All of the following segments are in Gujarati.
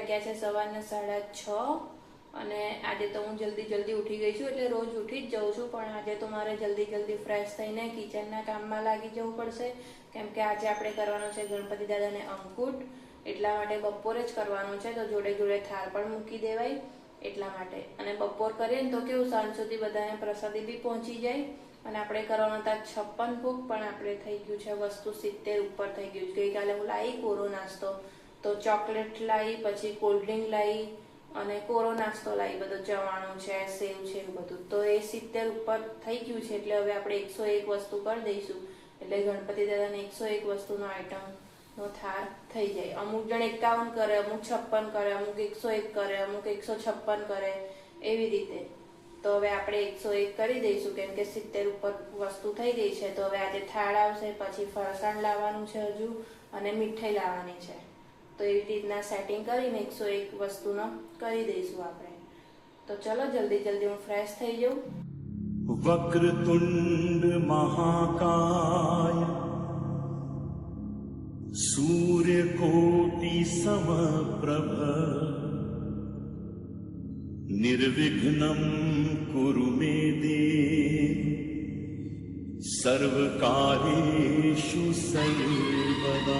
વાગ્યા છે સવારના સાડા છ અને આજે તો હું જલ્દી જલ્દી ઉઠી ગઈ છું એટલે રોજ ઉઠી જ જાઉં છું, પણ આજે તો મારે જલ્દી જલ્દી ફ્રેશ થઈને કિચનના કામમાં લાગી જવું પડશે. કેમ કે આજે આપણે કરવાનું છે ગણપતિ દાદાને અંકુટ એટલા માટે બપોરે જ કરવાનું છે, તો જોડે જોડે થાળ પણ મૂકી દેવાય એટલા માટે. અને બપોર કરીએ ને તો કેવું, સાંજ સુધી બધાને પ્રસાદી બી પહોંચી જાય. અને આપણે કરવાનો હતા છપ્પન ભૂખ પણ આપણે થઈ ગયું છે વસ્તુ સિત્તેર, ઉપર થઈ ગયું છે. ગઈકાલે હું લાવી કોરો નાસ્તો. તો ચોકલેટ લાવી પછી કોલ્ડ ડ્રિંક લાવી અને કોરો નાસ્તો લાવી બધો ચવાણું છે, સેવ છે, એવું બધું. તો એ સિત્તેર ઉપર થઈ ગયું છે, એટલે હવે આપણે એકસો એક વસ્તુ કરી દઈશું. એટલે ગણપતિ દાદાને એકસો એક વસ્તુનો આઈટમ નો થાર થઈ જાય. અમુક જણ એકાવન કરે, અમુક છપ્પન કરે, અમુક એકસો એક કરે, અમુક એકસો છપ્પન કરે, એવી રીતે. તો હવે આપણે એકસો એક કરી દઈશું, કેમ કે સિત્તેર ઉપર વસ્તુ થઈ ગઈ છે. તો હવે આજે થાળ આવશે, પછી ફરસાણ લાવવાનું છે હજુ, અને મીઠાઈ લાવવાની છે. તો એવી રીતના સેટિંગ કરીને એકસો એક વસ્તુનો કરી દઈશું આપણે તો ચલો જલ્દી જલ્દી હું ફ્રેશ થઈ જાઉં वक्रतुण्ड महाकाय सूर्यकोटि समप्रभ निर्विघ्नं कुरु मे देव सर्वकार्येषु सर्वदा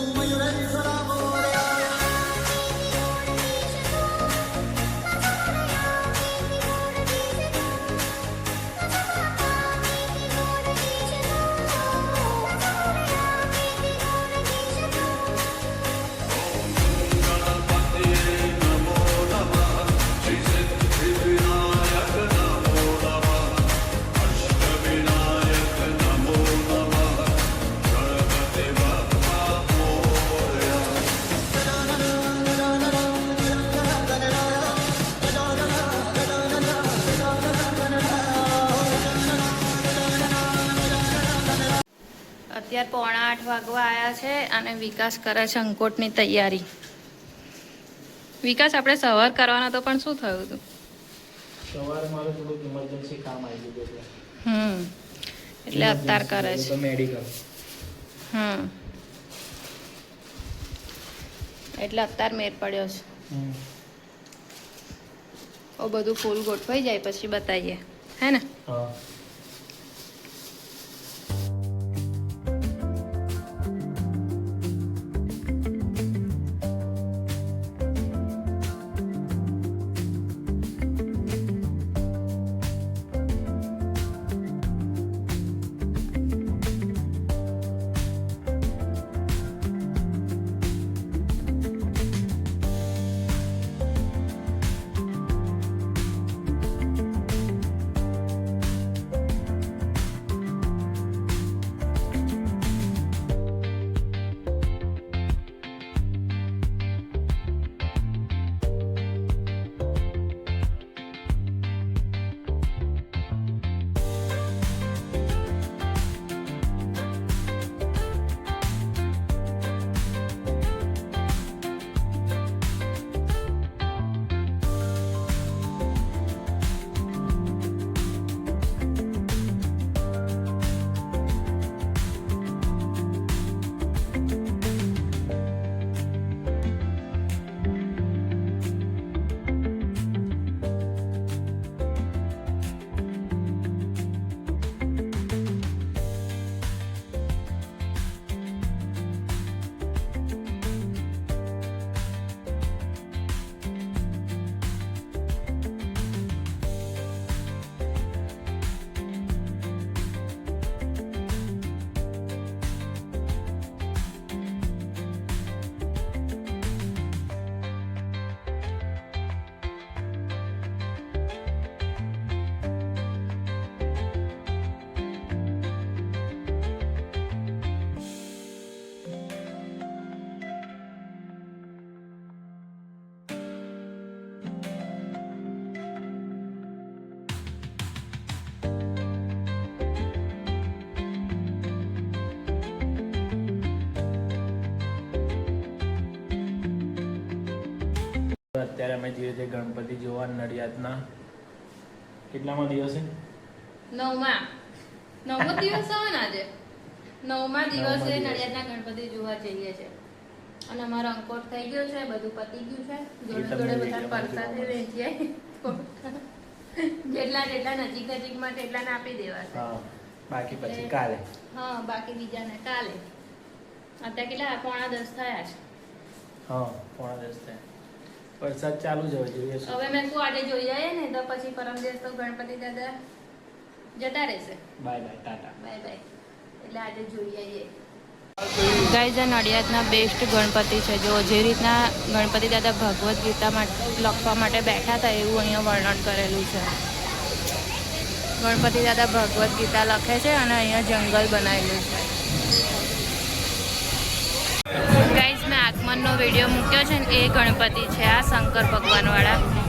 અત્યારે પોણા આઠ વાગવા આવ્યા છે અને વિકાસ કરે છે અંકોટની તૈયારી. વિકાસ આપણે સવાર કરવાનો તો પણ શું થયું હતું? સવારે મારે થોડું ઇમરજન્સી કામ આવી ગયું એટલે હમ. એટલે અત્યાર કરે છે. મેડિકલ હમ. એટલે અત્યાર મેર પડ્યો છે. ઓ બધું ફૂલ ગોઠવાઈ જાય પછી બતાવીએ હે ને? હા. અત્યારે અમે જઈએ છીએ ગણપતિ જોવા નડિયાદના કેટલામાં દિવસે? નવમાં. નવમો દિવસ આવે ને આજે? નવમા દિવસે નડિયાદના ગણપતિ જોવા જઈએ છે અને અમારો અંકોટ થઈ ગયો છે બધું પતી ગયું છે. જોડે જોડે બધા પરસાદ વેચીએ જેટલા જેટલા નજીક નજીકમાં તેટલાને આપી દેવા હા બાકી પછી કાલે. હા બાકી બીજાને કાલે. અત્યારે કેટલા પોણા દસ થયા છે. હા પોણા દસ થાય. વરસાદ ચાલુ જ હોય જોઈએ હવે મેં તું આજે જોઈ જાય ને તો પછી પરમ દિવસ તો ગણપતિ દાદા જતા રહેશે. Bye bye tata. Bye bye. એટલે આજે જોઈ આવીએ. ગાઈઝ આ નડિયાદના બેસ્ટ ગણપતિ છે. જો જે રીતના ગણપતિ દાદા ભગવદ્ ગીતા લખવા માટે બેઠા હતા એવું અહીંયા વર્ણન કરેલું છે. ગણપતિ દાદા ભગવદ્ ગીતા લખે છે અને અહીંયા જંગલ બનાવેલું છે. ગાઈઝ મેં આગમનનો વીડિયો મૂક્યો છે ને એ ગણપતિ છે આ શંકર ભગવાનવાળા.